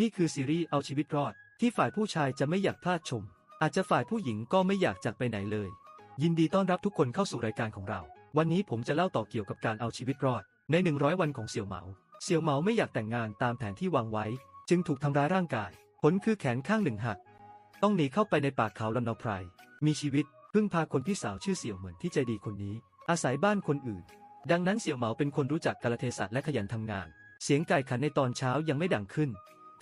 นี่คือซีรีส์เอาชีวิตรอด ที่ฝ่ายผู้ชายจะไม่อยากพลาดชม อาจจะฝ่ายผู้หญิงก็ไม่อยากจากไปไหนเลย ยินดีต้อนรับทุกคนเข้าสู่รายการของเรา วันนี้ผมจะเล่าต่อเกี่ยวกับการเอาชีวิตรอด ใน 100 วันของเสี่ยวเหมา เสี่ยวเหมาไม่อยากแต่งงานตามแผนที่วางไว้ จึงถูกทำร้ายร่างกาย ผลคือแขนข้างหนึ่งหัก ต้องหนีเข้าไปในป่าเขาลำนาไพรมีชีวิตพึ่งพาคนพี่สาวชื่อเสี่ยวเหมือนที่ใจดีคนนี้ อาศัยบ้านคนอื่น ดังนั้นเสี่ยวเหมาเป็นคนรู้จักกาลเทศะและขยันทำงาน เสียงไก่ขันในตอนเช้ายังไม่ดังขึ้น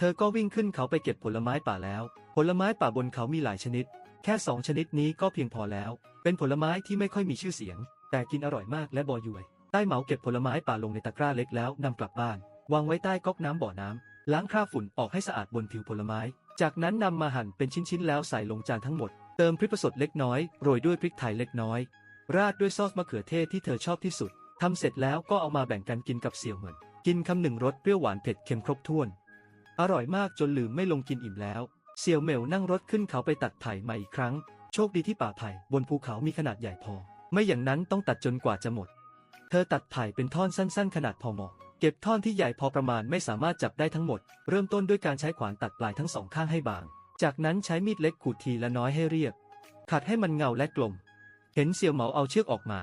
ธอก็วิ่งขึ้นเขาไปเก็บผลไม้ป่าแล้ว ผลไม้ป่าบนเขามีหลายชนิด แค่สองชนิดนี้ก็เพียงพอแล้ว เป็นผลไม้ที่ไม่ค่อยมีชื่อเสียง แต่กินอร่อยมากและบอยวย ใต้เหมาเก็บผลไม้ป่าลงในตะกร้าเล็กแล้วนำกลับบ้าน วางไว้ใต้ก๊อกน้ำบ่อน้ำล้างคราบฝุ่นออกให้สะอาดบนผิวผลไม้ จากนั้นนำมาหั่นเป็นชิ้นๆแล้วใส่ลงจานทั้งหมด เติมพริกผสดเล็กน้อย โรยด้วยพริกไทยเล็กน้อย ราดด้วยซอสมะเขือเทศที่เธอชอบที่สุดทำเสร็จแล้วก็เอามาแบ่งกันกินกับเสี่ยวเหมือน กินคำหนึ่งรสเปรี้ยวหวานเผ็ดเค็มครบถ้วน อร่อยมากจนลืมไม่ลงกินอิ่มแล้ว เสี่ยวเหมวนั่งรถขึ้นเขาไปตัดไผ่มาอีกครั้ง โชคดีที่ป่าไผ่บนภูเขามีขนาดใหญ่พอ ไม่อย่างนั้นต้องตัดจนกว่าจะหมด เธอตัดไผ่เป็นท่อนสั้น ๆ ขนาดพอเหมาะ เก็บท่อนที่ใหญ่พอประมาณไม่สามารถจับได้ทั้งหมด เริ่มต้นด้วยการใช้ขวานตัดปลายทั้งสองข้างให้บาง จากนั้นใช้มีดเล็กขูดทีละน้อยให้เรียบ ขัดให้มันเงาและกลม เห็นเสี่ยวเหมาเอาเชือกออกมา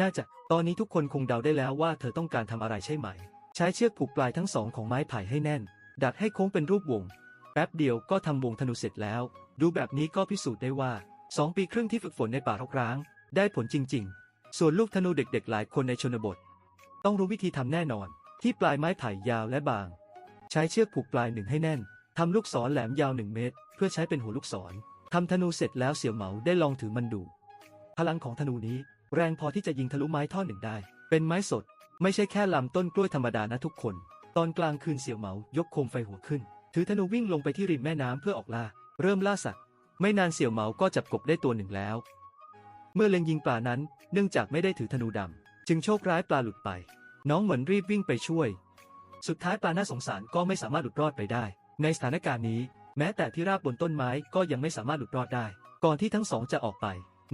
น่าจะ ตอนนี้ทุกคนคงเดาได้แล้วว่าเธอต้องการทำอะไรใช่ไหม ใช้เชือกผูกปลายทั้งสองของไม้ไผ่ให้แน่น ดัดให้โค้งเป็นรูปวง แป๊บเดียวก็ทำวงธนูเสร็จแล้ว ดูแบบนี้ก็พิสูจน์ได้ว่าสองปีครึ่งที่ฝึกฝนในป่ารกร้าง ได้ผลจริง ๆ ส่วนลูกธนูเด็กๆ หลายคนในชนบท ต้องรู้วิธีทำแน่นอน ที่ปลายไม้ไผ่ยาวและบาง ใช้เชือกผูกปลายหนึ่งให้แน่นทำลูกศรแหลมยาวหนึ่งเมตร เพื่อใช้เป็นหัวลูกศรทำธนูเสร็จแล้วเสี่ยวเหมาได้ลองถือมันดู พลังของธนูนี้ แรงพอที่จะยิงทะลุไม้ท่อนหนึ่งได้ เป็นไม้สด ไม่ใช่แค่ลำต้นกล้วยธรรมดานะทุกคน ตอนกลางคืนเสี่ยวเหมายกโคมไฟหัวขึ้น ถือธนูวิ่งลงไปที่ริมแม่น้ำเพื่อออกล่า เริ่มล่าสัตว์ ไม่นานเสี่ยวเหมาก็จับกบได้ตัวหนึ่งแล้ว เมื่อเล็งยิงปลานั้น เนื่องจากไม่ได้ถือธนูดำจึงโชคร้ายปลาหลุดไป น้องเหมือนรีบวิ่งไปช่วย สุดท้ายปลาน่าสงสารก็ไม่สามารถหลุดรอดไปได้ ในสถานการณ์นี้ แม้แต่ที่ราบบนต้นไม้ก็ยังไม่สามารถหลุดรอดได้ ก่อนที่ทั้งสองจะออกไป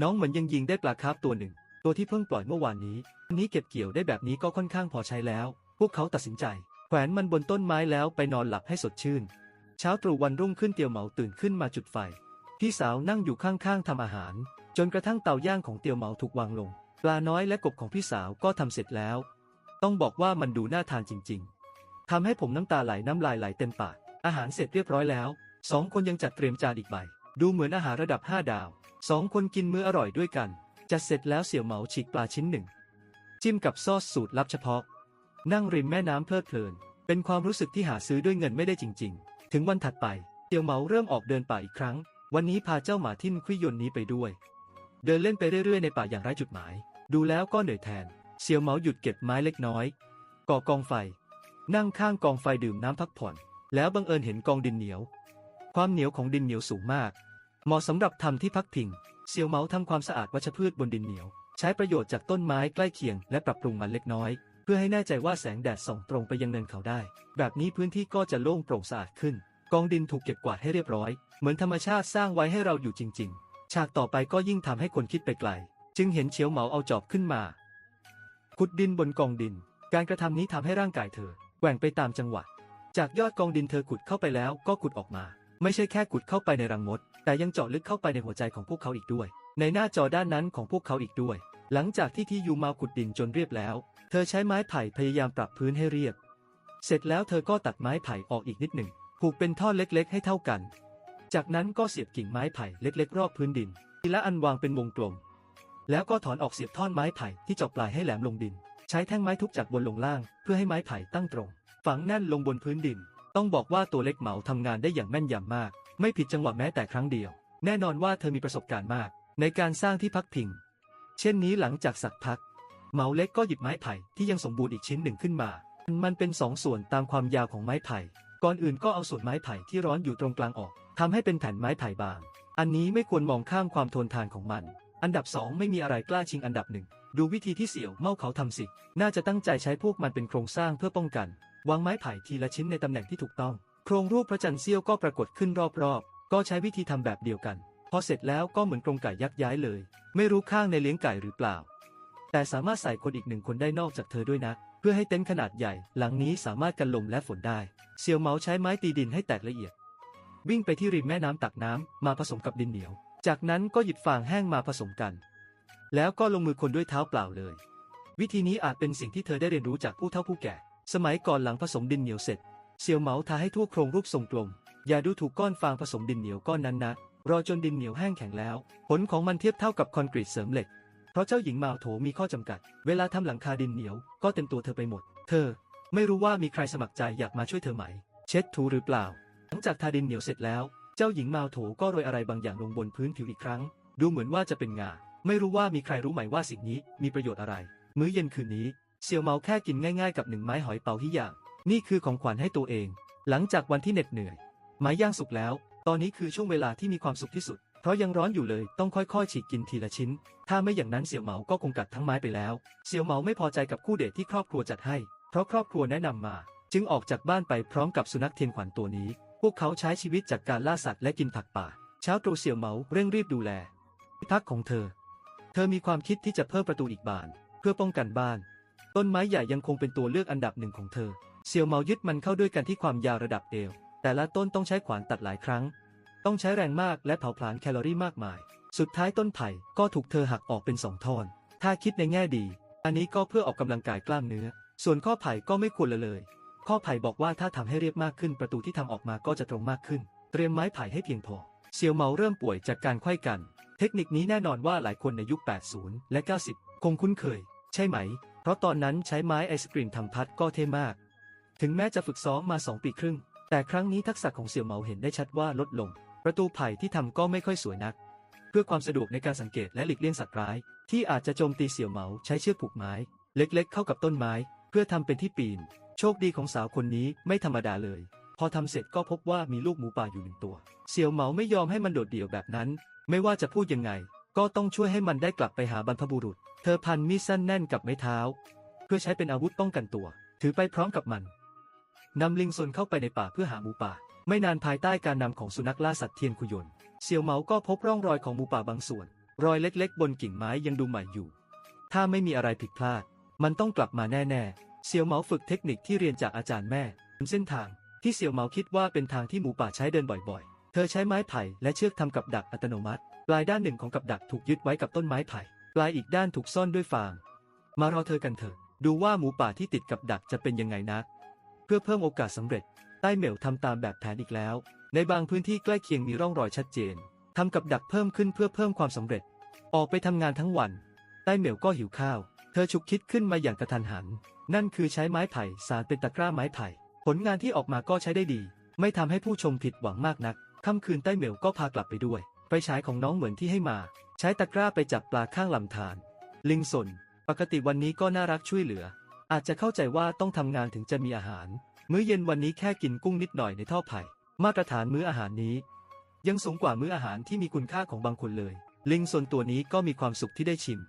น้องเหมือนยังยิงได้ปลาคาร์ฟตัวหนึ่ง ตัวที่เพิ่งปล่อยเมื่อวานนี้อันนี้เก็บเกี่ยวได้แบบนี้ก็ค่อนข้างพอใช้แล้ว พวกเขาตัดสินใจ แขวนมันบนต้นไม้แล้วไปนอนหลับให้สดชื่น เช้าตรู่วันรุ่งขึ้นเตียวเหมาตื่นขึ้นมาจุดไฟ พี่สาวนั่งอยู่ข้างๆทำอาหาร จนกระทั่งเตาย่างของเตียวเหมาถูกวางลง ปลาน้อยและกบของพี่สาวก็ทำเสร็จแล้ว ต้องบอกว่ามันดูน่าทานจริง ๆทำให้ผมน้ำตาไหลน้ำลายไหลเต็มปาก อาหารเสร็จเรียบร้อยแล้วสองคนยังจัดเตรียมจานอีกใบ ดูเหมือนอาหารระดับ5ดาวสองคนกินมื้ออร่อยด้วยกัน จัดเสร็จแล้วเสี่ยวเหมาฉีกปลาชิ้นหนึ่งจิ้มกับซอสสูตรลับเฉพาะ นั่งริมแม่น้ำเพลิดเพลิน เป็นความรู้สึกที่หาซื้อด้วยเงินไม่ได้จริง ๆ ถึงวันถัดไปเสียวเหมาเริ่มออกเดินป่าอีกครั้ง วันนี้พาเจ้าหมาทิ่นคุยยนนี้ไปด้วย เดินเล่นไปเรื่อยๆในป่าอย่างไร้จุดหมาย ดูแล้วก็เหนื่อยแทนเสียวเหมาหยุดเก็บไม้เล็กน้อย ก่อกองไฟ นั่งข้างกองไฟดื่มน้ำพักผ่อน แล้วบังเอิญเห็นกองดินเหนียว ความเหนียวของดินเหนียวสูงมาก เหมาะสำหรับทำที่พักพิง เซียวเหมาทำความสะอาดวัชพืชบนดินเหนียว ใช้ประโยชน์จากต้นไม้ใกล้เคียงและปรับปรุงมันเล็กน้อย พื่อให้แน่ใจว่าแสงแดดส่องตรงไปยังเนินเขาได้ แบบนี้พื้นที่ก็จะโล่งโปร่งสะอาดขึ้น กองดินถูกเก็บกวาดให้เรียบร้อย เหมือนธรรมชาติสร้างไว้ให้เราอยู่จริง ๆ ฉากต่อไปก็ยิ่งทำให้คนคิดไปไกล จึงเห็นเฉียวเหมาเอาจอบขึ้นมา ขุดดินบนกองดิน การกระทำนี้ทำให้ร่างกายเธอแกว่งไปตามจังหวะ จากยอดกองดินเธอขุดเข้าไปแล้วก็ขุดออกมา ไม่ใช่แค่ขุดเข้าไปในรังมด แต่ยังเจาะลึกเข้าไปในหัวใจของพวกเขาอีกด้วย ในหน้าจอด้านนั้นของพวกเขาอีกด้วย หลังจากที่ที่ยูมาขุดดินจนเรียบแล้ว เธอใช้ไม้ไผ่พยายามปรับพื้นให้เรียบ เสร็จแล้วเธอก็ตัดไม้ไผ่ออกอีกนิดหนึ่ง ผูกเป็นท่อเล็กๆ ให้เท่ากัน จากนั้นก็เสียบกิ่งไม้ไผ่เล็กๆ รอบพื้นดิน ทีละอันวางเป็นวงกลม แล้วก็ถอนออกเสียบท่อนไม้ไผ่ที่จาะปลายให้แหลมลงดิน ใช้แท่งไม้ทุบจากบนลงล่าง เพื่อให้ไม้ไผ่ตั้งตรง ฝังแน่นลงบนพื้นดิน ต้องบอกว่าตัวเล็กเหมาทำงานได้อย่างแม่นยำมาก ไม่ผิดจังหวะแม้แต่ครั้งเดียว แน่นอนว่าเธอมีประสบการณ์มาก ในการสร้างที่พักพิง เช่นนี้หลังจากสักพัก เหมาเล็กก็หยิบไม้ไผ่ที่ยังสมบูรณ์อีกชิ้นหนึ่งขึ้นมา มันเป็นสองส่วนตามความยาวของไม้ไผ่ ก่อนอื่นก็เอาส่วนไม้ไผ่ที่ร้อนอยู่ตรงกลางออกทำให้เป็นแผ่นไม้ไผ่บาง อันนี้ไม่ควรมองข้ามความทนทานของมัน อันดับสองไม่มีอะไรกล้าชิงอันดับหนึ่ง ดูวิธีที่เสี่ยวเม่าเขาทำสิ น่าจะตั้งใจใช้พวกมันเป็นโครงสร้างเพื่อป้องกัน วางไม้ไผ่ทีละชิ้นในตำแหน่งที่ถูกต้อง โครงรูปพระจันทร์เสี้ยวก็ปรากฏขึ้นรอบๆ ก็ใช้วิธีทำแบบเดียวกัน พอเสร็จแล้วก็เหมือนกรงไก่ยักย้ายเลย ไม่รู้ข้างในเลี้ยงไก่หรือเปล่า แต่สามารถใส่คนอีกหนึ่งคนได้นอกจากเธอด้วยนะ เพื่อให้เต็นท์ขนาดใหญ่ หลังนี้สามารถกันลมและฝนได้ เซียวเหมาใช้ไม้ตีดินให้แตกละเอียด วิ่งไปที่ริมแม่น้ำตักน้ำมาผสมกับดินเหนียว จากนั้นก็หยิบฟางแห้งมาผสมกัน แล้วก็ลงมือคนด้วยเท้าเปล่าเลย วิธีนี้อาจเป็นสิ่งที่เธอได้เรียนรู้จากผู้เฒ่าผู้แก่ สมัยก่อนหลังผสมดินเหนียวเสร็จ เซียวเหมาทาให้ทั่วโครงรูปทรงกลม อย่าดูถูกก้อนฟางผสมดินเหนียวก้อนนั้นนะ รอจนดินเหนียวแห้งแข็งแล้ว ผลของมันเทียบเท่ากับคอนกรีตเสริมเหล็ก เพราะเจ้าหญิงมาโถมีข้อจำกัด เวลาทำหลังคาดินเหนียว ก็เต็มตัวเธอไปหมด เธอ ไม่รู้ว่ามีใครสมัครใจอยากมาช่วยเธอไหม เช็ดถูหรือเปล่า หลังจากทาดินเหนียวเสร็จแล้ว เจ้าหญิงมาโถก็โรยอะไรบางอย่างลงบนพื้นผิวอีกครั้ง ดูเหมือนว่าจะเป็นงา ไม่รู้ว่ามีใครรู้ไหมว่าสิ่งนี้มีประโยชน์อะไร มื้อเย็นคืนนี้เซียวเมาแค่กินง่ายๆกับหนึ่งไม้หอยเป๋าที่อย่างนี่คือของขวัญให้ตัวเอง หลังจากวันที่เหน็ดเหนื่อยไม้ย่างสุกแล้ว ตอนนี้คือช่วงเวลาที่มีความสุขที่สุด เพราะยังร้อนอยู่เลยต้องค่อยๆ ฉีกกินทีละชิ้น ถ้าไม่อย่างนั้นเสี่ยวเหมาก็คงกัดทั้งไม้ไปแล้ว เสี่ยวเหมาไม่พอใจกับคู่เดทที่ครอบครัวจัดให้ เพราะครอบครัวแนะนำมา จึงออกจากบ้านไปพร้อมกับสุนัขเทียนขวัญตัวนี้ พวกเขาใช้ชีวิตจากการล่าสัตว์และกินผักป่า เช้าตรู่เสี่ยวเหมาเร่งรีบดูแลที่พักของเธอ เธอมีความคิดที่จะเพิ่มประตูอีกบาน เพื่อป้องกันบ้าน ต้นไม้ใหญ่ยังคงเป็นตัวเลือกอันดับหนึ่งของเธอ เสี่ยวเหมายึดมันเข้าด้วยกันที่ความยาวระดับเอว แต่ละต้นต้องใช้ขวานตัดหลายครั้ง ต้องใช้แรงมากและเผาผลาญแคลอรี่มากมาย สุดท้ายต้นไผ่ก็ถูกเธอหักออกเป็นสองท่อน ถ้าคิดในแง่ดี อันนี้ก็เพื่อออกกำลังกายกล้ามเนื้อ ส่วนข้อไผ่ก็ไม่ควรละเลย ข้อไผ่บอกว่าถ้าทำให้เรียบมากขึ้นประตูที่ทำออกมาก็จะตรงมากขึ้น เตรียมไม้ไผ่ให้เพียงพอ เซียวเหมาเริ่มป่วยจากการไข้กัน เทคนิคนี้แน่นอนว่าหลายคนในยุค 80 และ 90 คงคุ้นเคย ใช่ไหม เพราะตอนนั้นใช้ไม้ไอศกรีมทำพัดก็เท่มาก ถึงแม้จะฝึกซ้อมมา 2 ปีครึ่ง แต่ครั้งนี้ทักษะของเสี่ยวเหมาเห็นได้ชัดว่าลดลง ประตูไผ่ที่ทำก็ไม่ค่อยสวยนัก เพื่อความสะดวกในการสังเกตและหลีกเลี่ยงสัตว์ร้าย ที่อาจจะโจมตีเสี่ยวเหมาใช้เชือกผูกไม้ เล็กๆ เข้ากับต้นไม้ เพื่อทำเป็นที่ปีน โชคดีของสาวคนนี้ไม่ธรรมดาเลย พอทำเสร็จก็พบว่ามีลูกหมูป่าอยู่หนึ่งตัว เสี่ยวเหมาไม่ยอมให้มันโดดเดี่ยวแบบนั้น ไม่ว่าจะพูดยังไง ก็ต้องช่วยให้มันได้กลับไปหาบรรพบุรุษ เธอพันมีดสั้นแน่นกับไม้เท้า เพื่อใช้เป็นอาวุธป้องกันตัว ถือไปพร้อมกับมันนำลิงซนเข้าไปในป่าเพื่อหาหมูป่า ไม่นานภายใต้การนำของสุนัขล่าสัตว์เทียนคุยนเซียวเหมาก็พบร่องรอยของหมูป่าบางส่วน รอยเล็กๆ บนกิ่งไม้ยังดูใหม่อยู่ ถ้าไม่มีอะไรผิดพลาด มันต้องกลับมาแน่ๆ เซียวเหมาฝึกเทคนิคที่เรียนจากอาจารย์แม่เส้นทางที่เซียวเหมาคิดว่าเป็นทางที่หมูป่าใช้เดินบ่อยๆ เธอใช้ไม้ไผ่และเชือกทำกับดักอัตโนมัติ ปลายด้านหนึ่งของกับดักถูกยึดไว้กับต้นไม้ไผ่ ปลายอีกด้านถูกซ่อนด้วยฟาง มารอเธอกันเถอะ ดูว่าหมูป่าที่ติดกับดักจะเป็นยังไงนะ เพื่อเพิ่มโอกาสสำเร็จ ใต้เหมวทำตามแบบแผนอีกแล้ว ในบางพื้นที่ใกล้เคียงมีร่องรอยชัดเจนทำกับดักเพิ่มขึ้นเพื่อเพิ่มความสำเร็จ ออกไปทำงานทั้งวัน ใต้เหมวก็หิวข้าว เธอฉุกคิดขึ้นมาอย่างกระทันหัน นั่นคือใช้ไม้ไผ่สารเป็นตะกร้าไม้ไผ่ ผลงานที่ออกมาก็ใช้ได้ดี ไม่ทำให้ผู้ชมผิดหวังมากนักค่ำคืนใต้เหมวก็พากลับไปด้วยไฟฉายของน้องเหมือนที่ให้มา ใช้ตะกร้าไปจับปลาข้างลำธารลิงสน ปกติวันนี้ก็น่ารักช่วยเหลือ อาจจะเข้าใจว่าต้องทำงานถึงจะมีอาหาร มื้อเย็นวันนี้แค่กินกุ้งนิดหน่อยในท่อไผ่ มาตรฐานมื้ออาหารนี้ ยังสูงกว่ามื้ออาหารที่มีคุณค่าของบางคนเลย ลิงส่วนตัวนี้ก็มีความสุขที่ได้ชิม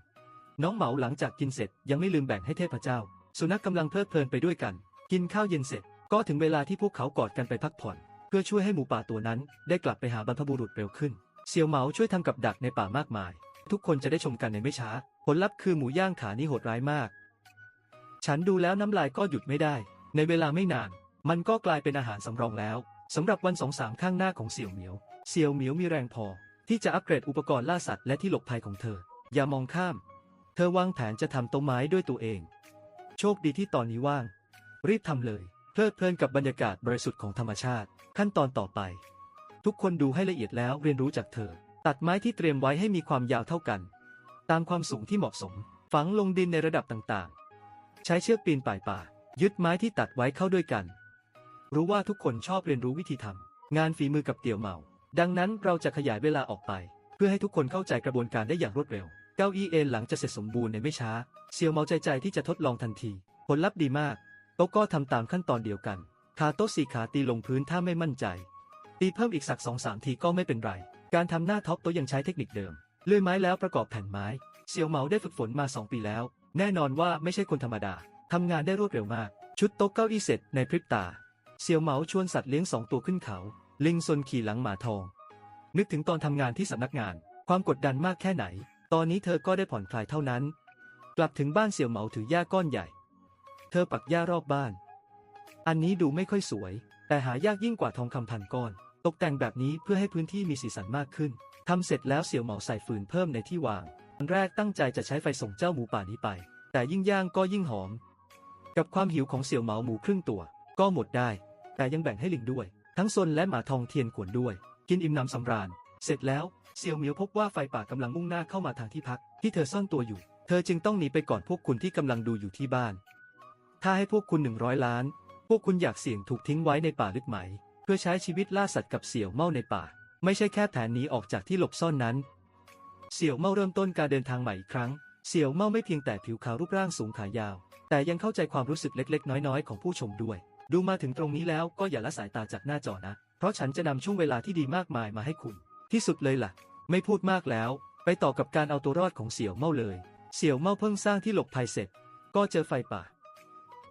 น้องเหมาหลังจากกินเสร็จยังไม่ลืมแบ่งให้เทพเจ้า สุนัขกำลังเพลิดเพลินไปด้วยกัน กินข้าวเย็นเสร็จ ก็ถึงเวลาที่พวกเขากอดกันไปพักผ่อน เพื่อช่วยให้หมูป่าตัวนั้น ได้กลับไปหาบรรพบุรุษเร็วขึ้นเซียวเหมาช่วยทำกับดักในป่ามากมาย ทุกคนจะได้ชมกันในไม่ช้า ผลลัพธ์คือหมูย่างขานี้โหดร้ายมาก ฉันดูแล้วน้ำลายก็หยุดไม่ได้ ในเวลาไม่นาน มันก็กลายเป็นอาหารสำรองแล้วสำหรับวันสองสามข้างหน้าของเสี่ยวเหมียว เสี่ยวเหมียวมีแรงพอ ที่จะอัปเกรดอุปกรณ์ล่าสัตว์และที่หลบภัยของเธอ อย่ามองข้าม เธอวางแผนจะทำโต๊ะไม้ด้วยตัวเอง โชคดีที่ตอนนี้ว่าง รีบทำเลย เพลิดเพลินกับบรรยากาศบริสุทธิ์ของธรรมชาติ ขั้นตอนต่อไป ทุกคนดูให้ละเอียดแล้วเรียนรู้จากเธอ ตัดไม้ที่เตรียมไว้ให้มีความยาวเท่ากัน ตามความสูงที่เหมาะสม ฝังลงดินในระดับต่างๆ ใช้เชือกปีนป่ายป่า ยึดไม้ที่ตัดไว้เข้าด้วยกัน รู้ว่าทุกคนชอบเรียนรู้วิธีทำงานฝีมือกับเตี่ยวเหมา ดังนั้นเราจะขยายเวลาออกไป เพื่อให้ทุกคนเข้าใจกระบวนการได้อย่างรวดเร็ว เก้าอี้เอนหลังจะเสร็จสมบูรณ์ในไม่ช้า เซียวเมาใจใจที่จะทดลองทันที ผลลัพธ์ดีมากโต๊ะก็ทำตามขั้นตอนเดียวกัน ขาโต๊ะสี่ขาตีลงพื้นถ้าไม่มั่นใจ ตีเพิ่มอีกสักสองสามทีก็ไม่เป็นไร การทำหน้าท็อปโต๊ะยังใช้เทคนิคเดิม เลื่อยไม้แล้วประกอบแผ่นไม้ เซียวเหมาได้ฝึกฝนมา2ปีแล้ว แน่นอนว่าไม่ใช่คนธรรมดา ทำงานได้รวดเร็วมาก ชุดโต๊ะเก้าอี้เสร็จในพริบตาเซียวเหมาชวนสัตว์เลี้ยงสองตัวขึ้นเขา ลิงซนขี่หลังหมาทอง นึกถึงตอนทำงานที่สำนักงาน ความกดดันมากแค่ไหน ตอนนี้เธอก็ได้ผ่อนคลายเท่านั้น กลับถึงบ้านเสี่ยวเหมาถือหญ้าก้อนใหญ่ เธอปักหญ้ารอบบ้าน อันนี้ดูไม่ค่อยสวย แต่หายากยิ่งกว่าทองคำพันก้อน ตกแต่งแบบนี้เพื่อให้พื้นที่มีสีสันมากขึ้นทำเสร็จแล้วเสี่ยวเหมาใส่ฟืนเพิ่มในที่วางตอนแรกตั้งใจจะใช้ไฟส่งเจ้าหมูป่านี้ไป แต่ยิ่งย่างก็ยิ่งหอม กับความหิวของเสี่ยวเหมาหมูครึ่งตัว ก็หมดได้ แต่ยังแบ่งให้ลิงด้วย ทั้งซนและหมาทองเทียนขวนด้วย กินอิ่มนำสำราญ เสร็จแล้วเสี่ยวเหมียวพบว่าไฟป่ากำลังมุ่งหน้าเข้ามาทางที่พัก ที่เธอซ่อนตัวอยู่ เธอจึงต้องหนีไปก่อนพวกคุณที่กำลังดูอยู่ที่บ้าน ถ้าให้พวกคุณหนึ่งร้อยล้าน พวกคุณอยากเสี่ยงถูกทิ้งไว้ในป่าลึกไหม เพื่อใช้ชีวิตล่าสัตว์กับเสี่ยวเม่าในป่า ไม่ใช่แค่แผนหนีออกจากที่หลบซ่อนนั้น เสี่ยวเม่าเริ่มต้นการเดินทางใหม่อีกครั้ง เสี่ยวเม่าไม่เพียงแต่ผิวขาวรูปร่างสูงขายาว แต่ยังเข้าใจความรู้สึกเล็ก ๆ น้อย ๆ ของผู้ชมด้วย ดูมาถึงตรงนี้แล้วก็อย่าละสายตาจากหน้าจอนะ เพราะฉันจะนำช่วงเวลาที่ดีมากมายมาให้คุณ ที่สุดเลยล่ะ ไม่พูดมากแล้ว ไปต่อกับการเอาตัวรอดของเสี่ยวเม่าเลย เสี่ยวเม่าเพิ่งสร้างที่หลบภัยเสร็จ ก็เจอไฟป่า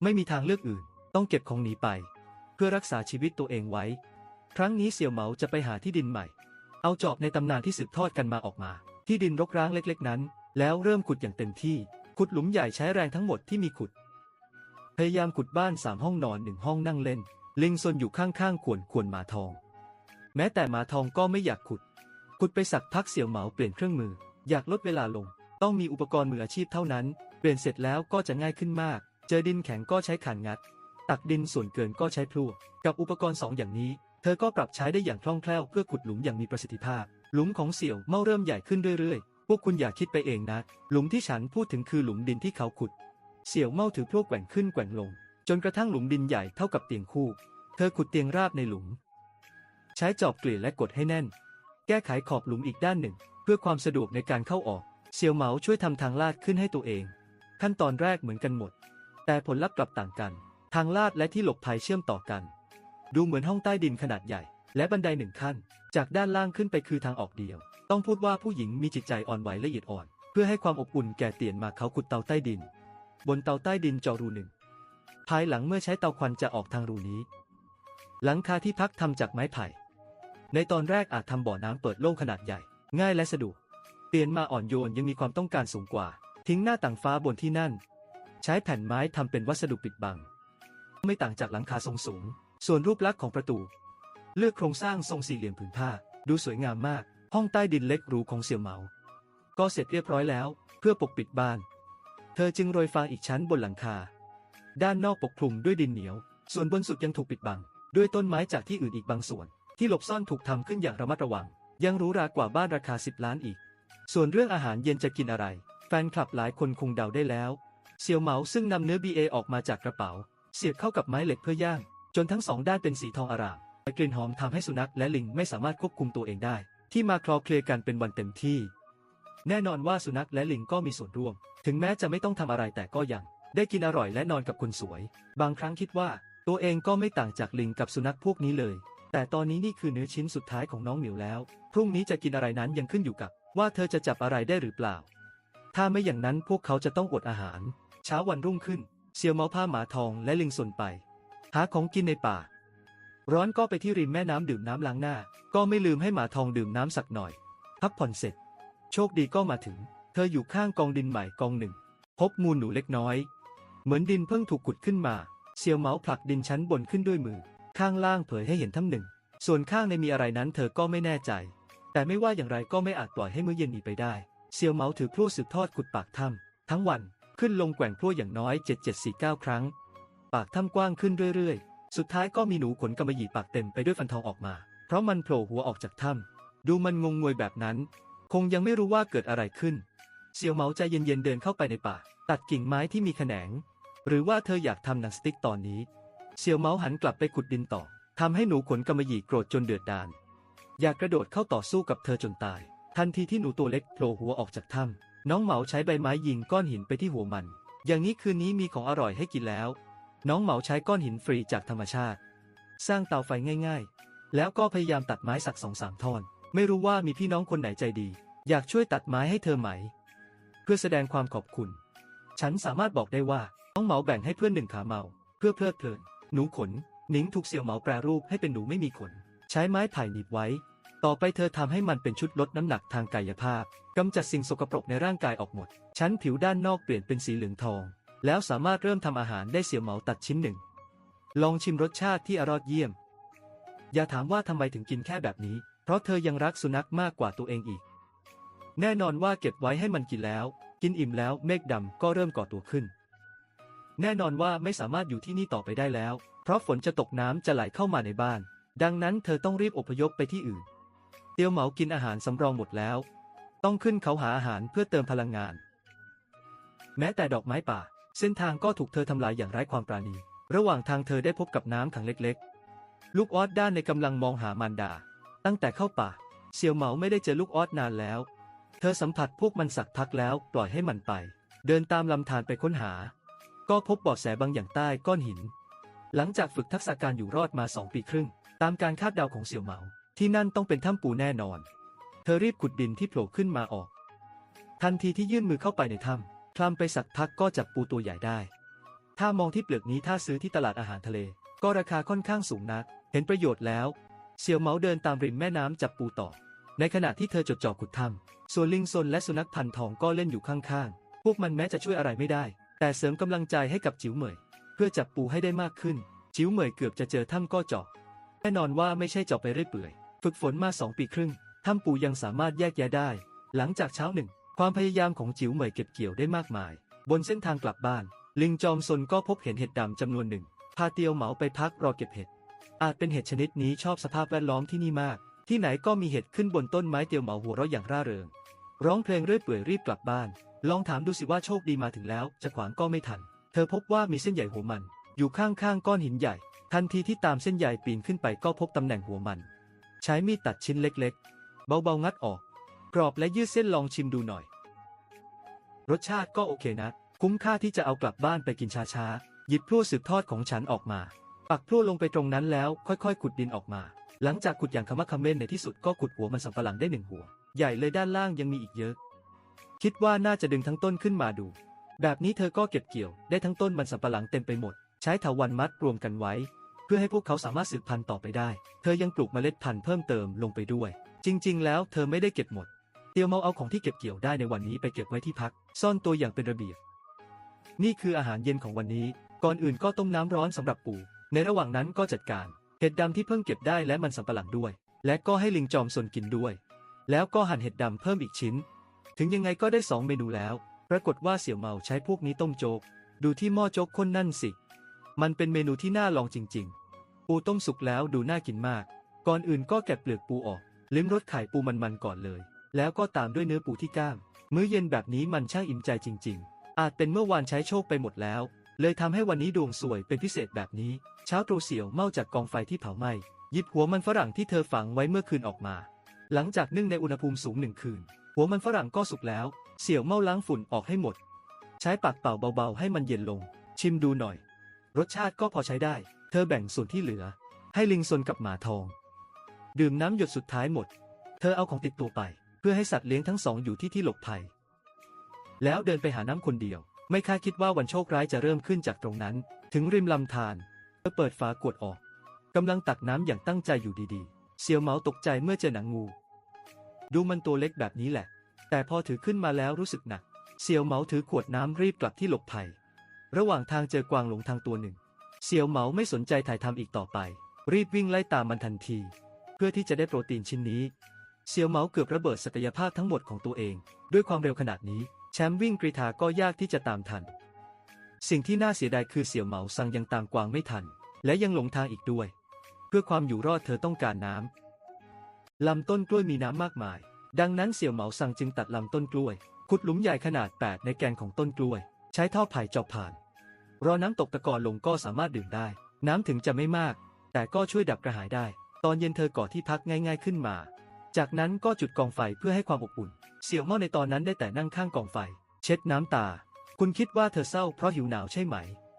ไม่มีทางเลือกอื่น ต้องเก็บของหนีไป เพื่อรักษาชีวิตตัวเองไว้ ครั้งนี้เสี่ยวเหมาจะไปหาที่ดินใหม่ เอาจอบในตำนานที่สืบทอดกันมาออกมา ที่ดินรกร้างเล็ก ๆ นั้น แล้วเริ่มขุดอย่างเต็มที่ ขุดหลุมใหญ่ใช้แรงทั้งหมดที่มีขุด พยายามขุดบ้านสามห้องนอนหนึ่งห้องนั่งเล่น ลิงซนอยู่ข้างๆขวนขวนหมาทอง แม้แต่หมาทองก็ไม่อยากขุด ขุดไปสักพักเสี่ยวเหมาเปลี่ยนเครื่องมือ อยากลดเวลาลง ต้องมีอุปกรณ์มืออาชีพเท่านั้น เปลี่ยนเสร็จแล้วก็จะง่ายขึ้นมาก เจอดินแข็งก็ใช้ขานงัด ตักดินส่วนเกินก็ใช้พลั่วกับอุปกรณ์สองอย่างนี้ เธอก็ปรับใช้ได้อย่างคล่องแคล่วเพื่อขุดหลุมอย่างมีประสิทธิภาพ หลุมของเสี่ยวเมาเริ่มใหญ่ขึ้นเรื่อยๆ วกคุณอย่าคิดไปเองนะ หลุมที่ฉันพูดถึงคือหลุมดินที่เขาขุด เสี่ยวเม่าถือพลั่วแกว่งขึ้นแกว่งลง จนกระทั่งหลุมดินใหญ่เท่ากับเตียงคู่ เธอขุดเตียงราบในหลุม ใช้จอบเกลี่ยและกดให้แน่น แก้ไขขอบหลุมอีกด้านหนึ่ง เพื่อความสะดวกในการเข้าออกเซียวเหมาช่วยทำทางลาดขึ้นให้ตัวเอง ขั้นตอนแรกเหมือนกันหมด แต่ผลลัพธ์กลับต่างกัน ทางลาดและที่หลบภัยเชื่อมต่อกัน ดูเหมือนห้องใต้ดินขนาดใหญ่ และบันไดหนึ่งขั้น จากด้านล่างขึ้นไปคือทางออกเดียว ต้องพูดว่าผู้หญิงมีจิตใจอ่อนไหวละเอียดอ่อน เพื่อให้ความอบอุ่นแก่เตียนมาเขาขุดเตาใต้ดิน บนเตาใต้ดินเจาะรูหนึ่ง ภายหลังเมื่อใช้เตาควันจะออกทางรูนี้ หลังคาที่พักทำจากไม้ไผ่ ในตอนแรกอาจทำบ่อน้ำเปิดโล่งขนาดใหญ่ ง่ายและสะดวกเปลี่ยนมาอ่อนโยนยังมีความต้องการสูงกว่า ทิ้งหน้าต่างฟ้าบนที่นั่น ใช้แผ่นไม้ทำเป็นวัสดุปิดบัง ไม่ต่างจากหลังคาทรงสูง ส่วนรูปลักษณ์ของประตู เลือกโครงสร้างทรงสี่เหลี่ยมผืนผ้า ดูสวยงามมาก ห้องใต้ดินเล็กหรูของเสี่ยวเหมา ก็เสร็จเรียบร้อยแล้ว เพื่อปกปิดบ้าน เธอจึงโรยฟางอีกชั้นบนหลังคา ด้านนอกปกคลุมด้วยดินเหนียว ส่วนบนสุดยังถูกปิดบัง ด้วยต้นไม้จากที่อื่นอีกบางส่วน ที่หลบซ่อนถูกทำขึ้นอย่างระมัดระวัง ยังรู้รากว่าบ้านราคา 10 ล้านอีก ส่วนเรื่องอาหารเย็นจะกินอะไร แฟนคลับหลายคนคงเดาได้แล้วเซียวเหมาซึ่งนำเนื้อ BA ออกมาจากกระเป๋า เสียบเข้ากับไม้เหล็กเพื่อย่าง จนทั้งสองด้านเป็นสีทองอร่ามกลิ่นหอมทำให้สุนัขและลิงไม่สามารถควบคุมตัวเองได้ ที่มาคลอเคลียกันเป็นวันเต็มที่ แน่นอนว่าสุนัขและลิงก็มีส่วนร่วม ถึงแม้จะไม่ต้องทำอะไรแต่ก็ยัง ได้กินอร่อยและนอนกับคนสวย บางครั้งคิดว่า ตัวเองก็ไม่ต่างจากลิงกับสุนัขพวกนี้เลย แต่ตอนนี้นี่คือเนื้อชิ้นสุดท้ายของน้องเหมียวแล้ว พรุ่งนี้จะกินอะไรนั้นยังขึ้นอยู่กับ ว่าเธอจะจับอะไรได้หรือเปล่า ถ้าไม่อย่างนั้นพวกเขาจะต้องอดอาหาร เช้าวันรุ่งขึ้นเซียวเมาผ้าหมาทองและลิงสนไป หาของกินในป่า ร้อนก็ไปที่ริมแม่น้ำดื่มน้ำล้างหน้า ก็ไม่ลืมให้หมาทองดื่มน้ำสักหน่อยพักผ่อนเสร็จ โชคดีก็มาถึง เธออยู่ข้างกองดินใหม่กองหนึ่ง พบมูลหนูเล็กน้อย เหมือนดินเพิ่งถูกขุดขึ้นมา เซียวเมาผลักดินชั้นบนขึ้นด้วยมือ ข้างล่างเผยให้เห็นถ้ำหนึ่ง ส่วนข้างในมีอะไรนั้นเธอก็ไม่แน่ใจ แต่ไม่ว่าอย่างไรก็ไม่อาจปล่อยให้มื้อเย็นนีไปได้ เซียวเมาถือพลั่วสืบทอดขุดปากถ้ำทั้งวันขึ้นลงแกว่งพลั่วอย่างน้อย 7 7 4 9 ครั้ง ปากถ้ำกว้างขึ้นเรื่อยๆ สุดท้ายก็มีหนูขนกำมะหยี่ปากเต็มไปด้วยฟันทองออกมา เพราะมันโผล่หัวออกจากถ้ำดูมันงงงวยแบบนั้น คงยังไม่รู้ว่าเกิดอะไรขึ้นเซียวเหมาใจเย็นๆเดินเข้าไปในป่า ตัดกิ่งไม้ที่มีแขนง หรือว่าเธออยากทำหนังสติ๊กตอนนี้เซียวเหมาหันกลับไปขุดดินต่อทำให้หนูขนกำมะหยี่โกรธจนเดือดดาลอยากกระโดดเข้าต่อสู้กับเธอจนตาย ทันทีที่หนูตัวเล็กโผล่หัวออกจากถ้ำน้องเหมาใช้ใบไม้ยิงก้อนหินไปที่หัวมัน อย่างนี้คืนนี้มีของอร่อยให้กินแล้ว น้องเหมาใช้ก้อนหินฟรีจากธรรมชาติ สร้างเตาไฟง่ายๆ แล้วก็พยายามตัดไม้สักสองสามท่อน ไม่รู้ว่ามีพี่น้องคนไหนใจดี อยากช่วยตัดไม้ให้เธอไหม เพื่อแสดงความขอบคุณ ฉันสามารถบอกได้ว่าน้องเหมาแบ่งให้เพื่อนหนึ่งขาเมา เพื่อเพลิดเพลิน หนูขน หนิงถูกเสี่ยวเหมาแปรรูปให้เป็นหนูไม่มีขน ใช้ไม้ไผ่หนีบไว้ ต่อไปเธอทำให้มันเป็นชุดลดน้ำหนักทางกายภาพกำจัดสิ่งสกปรกในร่างกายออกหมด ชั้นผิวด้านนอกเปลี่ยนเป็นสีเหลืองทอง แล้วสามารถเริ่มทำอาหารได้เสี่ยวเหมาตัดชิ้นหนึ่ง ลองชิมรสชาติที่อร่อยเยี่ยม อย่าถามว่าทำไมถึงกินแค่แบบนี้ เพราะเธอยังรักสุนัขมากกว่าตัวเองอีก แน่นอนว่าเก็บไว้ให้มันกินแล้ว กินอิ่มแล้วเมฆดำก็เริ่มก่อตัวขึ้น แน่นอนว่าไม่สามารถอยู่ที่นี่ต่อไปได้แล้ว เพราะฝนจะตกน้ำจะไหลเข้ามาในบ้าน ดังนั้นเธอต้องรีบอพยพไปที่อื่น เตียวเหมากินอาหารสำรองหมดแล้ว ต้องขึ้นเขาหาอาหารเพื่อเติมพลังงาน แม้แต่ดอกไม้ป่า เส้นทางก็ถูกเธอทำลายอย่างไร้ความปราณี ระหว่างทางเธอได้พบกับน้ำขังเล็กๆ ลูกออสด้านในกำลังมองหามารดา ตั้งแต่เข้าป่าเสี่ยวเหมาไม่ได้เจอลูกออสนานแล้ว เธอสัมผัสพวกมันสักพักแล้วปล่อยให้มันไป เดินตามลำธารไปค้นหา ก็พบเบาะแสบางอย่างใต้ก้อนหิน หลังจากฝึกทักษะการอยู่รอดมาสองปีครึ่ง ตามการคาดเดาของเสี่ยวเหมา ที่นั่นต้องเป็นถ้ำปูแน่นอน เธอรีบขุดดินที่โผล่ขึ้นมาออก ทันทีที่ยื่นมือเข้าไปในถ้ำ ลำไปสักพักก็จับปูตัวใหญ่ได้ ถ้ามองที่เปลือกนี้ถ้าซื้อที่ตลาดอาหารทะเล ก็ราคาค่อนข้างสูงนัก เห็นประโยชน์แล้ว เสี่ยวเหมาเดินตามริมแม่น้ำจับปูต่อ ในขณะที่เธอจดจ่อขุดถ้ำส่วนลิงซนและสุนัขพันธุ์ทองก็เล่นอยู่ข้างๆ พวกมันแม้จะช่วยอะไรไม่ได้ แต่เสริมกำลังใจให้กับจิ๋วเหมย เพื่อจับปูให้ได้มากขึ้น จิ๋วเหมยเกือบจะเจอถ้ำก็เจาะแน่นอนว่าไม่ใช่เจาะไปเรื่อยเปื่อย ฝึกฝนมาสองปีครึ่งถ้ำปูยังสามารถแยกแยะได้ หลังจากเช้าหนึ่ง ความพยายามของจิ๋วเหมยเก็บเกี่ยวได้มากมาย บนเส้นทางกลับบ้าน ลิงจอมซนก็พบเห็นเห็ดดำจำนวนหนึ่ง พาเตียวเหมาไปพักรอเก็บเห็ด อาจเป็นเห็ดชนิดนี้ชอบสภาพแวดล้อมที่นี่มาก ที่ไหนก็มีเห็ดขึ้นบนต้นไม้เตียวเหมาหัวเราะอย่างร่าเริง ร้องเพลงเรื่อยเปื่อยรีบกลับบ้าน ลองถามดูสิว่าโชคดีมาถึงแล้ว จะขวางก็ไม่ทัน เธอพบว่ามีเส้นใหญ่หัวมัน อยู่ข้างๆก้อนหินใหญ่ ทันทีที่ตามเส้นใยปีนขึ้นไปก็พบตำแหน่งหัวมัน ใช้มีดตัดชิ้นเล็ก ๆ เบาๆงัดออก กรอบและยืดเส้นลองชิมดูหน่อย รสชาติก็โอเคนะ คุ้มค่าที่จะเอากลับบ้านไปกินช้าๆหยิบพลั่วสืบทอดของฉันออกมา ปักพลั่วลงไปตรงนั้นแล้วค่อยๆ ขุดดินออกมา หลังจากขุดอย่างขมักเขม้นในที่สุดก็ขุดหัวมันสำปะหลังได้หนึ่งหัว ใหญ่เลยด้านล่างยังมีอีกเยอะ คิดว่าน่าจะดึงทั้งต้นขึ้นมาดู แบบนี้เธอก็เก็บเกี่ยว ได้ทั้งต้นมันสำปะหลังเต็มไปหมด ใช้ถาวันมัดรวมกันไว้ เพื่อให้พวกเขาสามารถสืบพันธุ์ต่อไปได้ เธอยังปลูกเมล็ดพันธุ์เพิ่มเติมลงไปด้วยจริง ๆ แล้วเธอไม่ได้เก็บหมด เตียวเมาเอาของที่เก็บเกี่ยวได้ในวันนี้ไปเก็บไว้ที่พัก ซ่อนตัวอย่างเป็นระเบียบ นี่คืออาหารเย็นของวันนี้ ก่อนอื่นก็ต้มน้ำร้อนสำหรับปูในระหว่างนั้นก็จัดการ เห็ดดำที่เพิ่งเก็บได้และมันสำปะหลังด้วย และก็ให้ลิงจอมสนกินด้วย แล้วก็หั่นเห็ดดำเพิ่มอีกชิ้น ถึงยังไงก็ได้สองเมนูแล้ว ปรากฏว่าเสี่ยวเมาใช้พวกนี้ต้มโจ๊กดูที่หม้อโจ๊กข้นนั่นสิ มันเป็นเมนูที่น่าลองจริง ๆ ปูต้มสุกแล้วดูน่ากินมาก ก่อนอื่นก็แกะเปลือกปูออกลิ้มรสไข่ปูมันๆก่อนเลย แล้วก็ตามด้วยเนื้อปูที่ก้ามมื้อเย็นแบบนี้มันช่างอิ่มใจจริง ๆ อาจเป็นเมื่อวานใช้โชคไปหมดแล้ว เลยทำให้วันนี้ดวงสวยเป็นพิเศษแบบนี้ เช้าตรู่เสี่ยวเมาจากกองไฟที่เผาไหม้หยิบหัวมันฝรั่งที่เธอฝังไว้เมื่อคืนออกมา หลังจากนึ่งในอุณหภูมิสูงหนึ่งคืน หัวมันฝรั่งก็สุกแล้ว เสี่ยวเมาล้างฝุ่นออกให้หมด ใช้ปากเป่าเบาๆ ให้มันเย็นลง ชิมดูหน่อย รสชาติก็พอใช้ได้ เธอแบ่งส่วนที่เหลือ ให้ลิงซนกับหมาทอง ดื่มน้ำหยดสุดท้ายหมด เธอเอาของติดตัวไป เพื่อให้สัตว์เลี้ยงทั้งสองอยู่ที่ที่หลบภัย แล้วเดินไปหาน้ำคนเดียว ไม่คาดคิดว่าวันโชคร้ายจะเริ่มขึ้นจากตรงนั้น ถึงริมลำธารเธอเปิดฝากวดออกกำลังตักน้ำอย่างตั้งใจอยู่ดีๆเซียวเหมาตกใจเมื่อเจอหนังงู ดูมันตัวเล็กแบบนี้แหละ แต่พอถือขึ้นมาแล้วรู้สึกหนักเซียวเหมาถือขวดน้ำรีบกลับที่หลบภัย ระหว่างทางเจอกวางหลงทางตัวหนึ่งเซียวเหมาไม่สนใจถ่ายทำอีกต่อไป รีบวิ่งไล่ตามมันทันที เพื่อที่จะได้โปรตีนชิ้นนี้ เซียวเหมาเกือบระเบิดศักยภาพทั้งหมดของตัวเอง ด้วยความเร็วขนาดนี้ แชมป์วิ่งกรีธาก็ยากที่จะตามทัน สิ่งที่น่าเสียดายคือเสี่ยวเหมาซังยังตามกวางไม่ทัน และยังหลงทางอีกด้วย เพื่อความอยู่รอดเธอต้องการน้ำลำต้นกล้วยมีน้ำมากมาย ดังนั้นเสี่ยวเหมาซังจึงตัดลำต้นกล้วย ขุดหลุมใหญ่ขนาด 8 ในแกนของต้นกล้วย ใช้ท่อไผ่เจาะผ่าน รอน้ำตกตะกอนลงก็สามารถดื่มได้ น้ำถึงจะไม่มาก แต่ก็ช่วยดับกระหายได้ ตอนเย็นเธอก่อที่พักง่าย ๆขึ้นมา จากนั้นก็จุดกองไฟเพื่อให้ความอบอุ่น เสี่ยวเม่าในตอนนั้นได้แต่นั่งข้างกองไฟ เช็ดน้ำตา คุณคิดว่าเธอเศร้าเพราะหิวหนาวใช่ไหม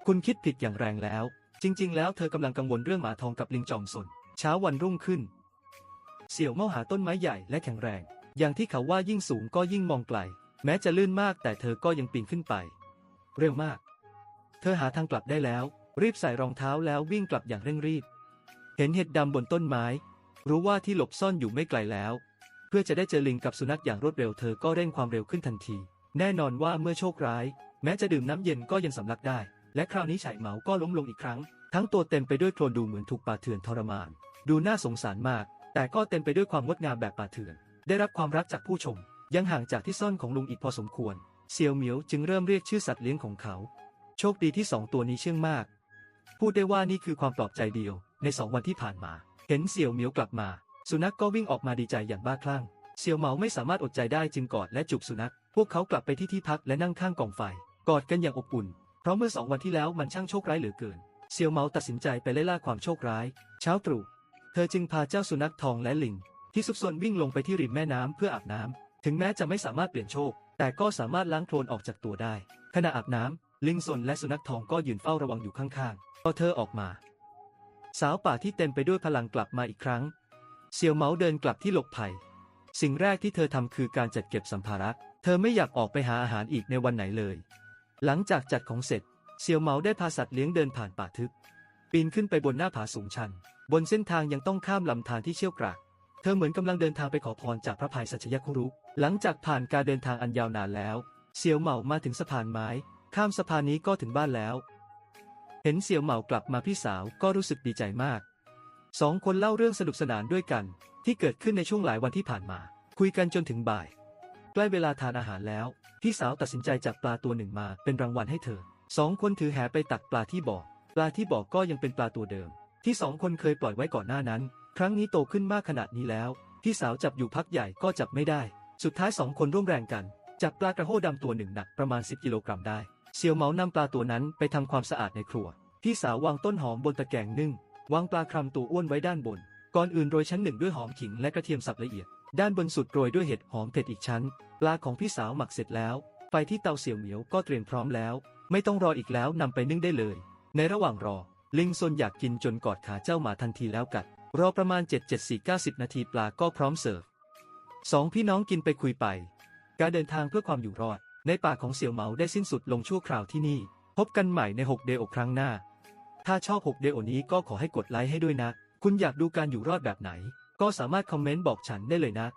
คุณคิดผิดอย่างแรงแล้ว จริง ๆ แล้วเธอกำลังกังวลเรื่องหมาทองกับลิงจอมสน เช้าวันรุ่งขึ้น เสี่ยวเม่าหาต้นไม้ใหญ่และแข็งแรง อย่างที่เขาว่ายิ่งสูงก็ยิ่งมองไกล แม้จะลื่นมากแต่เธอก็ยังปีนขึ้นไป เร็วมาก เธอหาทางกลับได้แล้ว รีบใส่รองเท้าแล้ววิ่งกลับอย่างเร่งรีบ เห็นเห็ดดำบนต้นไม้ รู้ว่าที่หลบซ่อนอยู่ไม่ไกลแล้ว เพื่อจะได้เจอลิงกับสุนัขอย่างรวดเร็วเธอก็เร่งความเร็วขึ้นทันที แน่นอนว่าเมื่อโชคร้าย แม้จะดื่มน้ำเย็นก็ยังสำลักได้ และคราวนี้ไฉเหมาก็ล้มลงอีกครั้ง ทั้งตัวเต็มไปด้วยโคลนดูเหมือนถูกป่าเถื่อนทรมาน ดูน่าสงสารมาก แต่ก็เต็มไปด้วยความงดงามแบบป่าเถื่อน ได้รับความรักจากผู้ชม ยังห่างจากที่ซ่อนของลุงอีกพอสมควรเซียวเหมียวจึงเริ่มเรียกชื่อสัตว์เลี้ยงของเขา โชคดีที่สองตัวนี้เชื่องมาก พูดได้ว่านี่คือความปลอบใจเดียวในสองวันที่ผ่านมา เห็นเสี่ยวเหมียวกลับมา สุนัขกก็วิ่งออกมาดีใจอย่างบ้าคลั่ง เสี่ยวเหมาไม่สามารถอดใจได้จึงกอดและจูบสุนัข พวกเขากลับไปที่ที่พักและนั่งข้างกองไฟ กอดกันอย่างอบอุ่น เพราะเมื่อสองวันที่แล้วมันช่างโชคร้ายเหลือเกิน เสี่ยวเหมาตัดสินใจไปไล่ล่าความโชคร้าย เช้าตรู่ เธอจึงพาเจ้าสุนัขทองและลิง ที่ซุกซนวิ่งลงไปที่ริมแม่น้ำเพื่ออาบน้ำถึงแม้จะไม่สามารถเปลี่ยนโชค แต่ก็สามารถล้างโคลนออกจากตัวได้ ขณะอาบน้ำลิงสนและสุนัขทองก็ยืนเฝ้าระวังอยู่ข้างๆ พอเธอออกมา สาวป่าที่เต็มไปด้วยพลังกลับมาอีกครั้งเซียวเหมาเดินกลับที่หลบภัย สิ่งแรกที่เธอทำคือการจัดเก็บสัมภาระ เธอไม่อยากออกไปหาอาหารอีกในวันไหนเลย หลังจากจัดของเสร็จเซียวเหมาได้พาสัตว์เลี้ยงเดินผ่านป่าทึบ ปีนขึ้นไปบนหน้าผาสูงชัน บนเส้นทางยังต้องข้ามลำธารที่เชี่ยวกราก เธอเหมือนกำลังเดินทางไปขอพรจากพระภัยสัชยคุรุ หลังจากผ่านการเดินทางอันยาวนานแล้วเซียวเหมามาถึงสะพานไม้ ข้ามสะพานนี้ก็ถึงบ้านแล้ว เห็นเซียวเหมากลับมาพี่สาวก็รู้สึกดีใจมากสองคนเล่าเรื่องสนุกสนานด้วยกัน ที่เกิดขึ้นในช่วงหลายวันที่ผ่านมา คุยกันจนถึงบ่าย ใกล้เวลาทานอาหารแล้ว พี่สาวตัดสินใจจับปลาตัวหนึ่งมาเป็นรางวัลให้เธอสองคนถือแหไปตักปลาที่บ่อปลาที่บ่อก็ยังเป็นปลาตัวเดิม ที่สองคนเคยปล่อยไว้ก่อนหน้านั้น ครั้งนี้โตขึ้นมากขนาดนี้แล้ว พี่สาวจับอยู่พักใหญ่ก็จับไม่ได้ สุดท้ายสองคนร่วมแรงกัน จับปลากระโห้ดำตัวหนึ่งหนักประมาณ 10 กิโลกรัมได้ เซียวเหมานำปลาตัวนั้นไปทำความสะอาดในครัว พี่สาววางต้นหอมบนตะแกรงนึ่ง วางปลาคำตัวอ้วนไว้ด้านบน ก่อนอื่นโรยชั้นหนึ่งด้วยหอมขิงและกระเทียมสับละเอียด ด้านบนสุดโรยด้วยเห็ดหอมเผ็ดอีกชั้น ปลาของพี่สาวหมักเสร็จแล้ว ไฟที่เตาเสี่ยวเหมียวก็เตรียมพร้อมแล้ว ไม่ต้องรออีกแล้วนำไปนึ่งได้เลย ในระหว่างรอ ลิงซนอยากกินจนกอดขาเจ้าหมาทันทีแล้วกัด รอประมาณ 7 7 4 9 0 นาทีปลาก็พร้อมเสิร์ฟสองพี่น้องกินไปคุยไป การเดินทางเพื่อความอยู่รอด ในป่าของเสี่ยวเหมาได้สิ้นสุดลงชั่วคราวที่นี่ พบกันใหม่ใน 6 เดโอครั้งหน้า ถ้าชอบ 6 เดโอนี้ก็ขอให้กดไลค์ให้ด้วยนะ คุณอยากดูการอยู่รอดแบบไหน ก็สามารถคอมเมนต์บอกฉันได้เลยนะ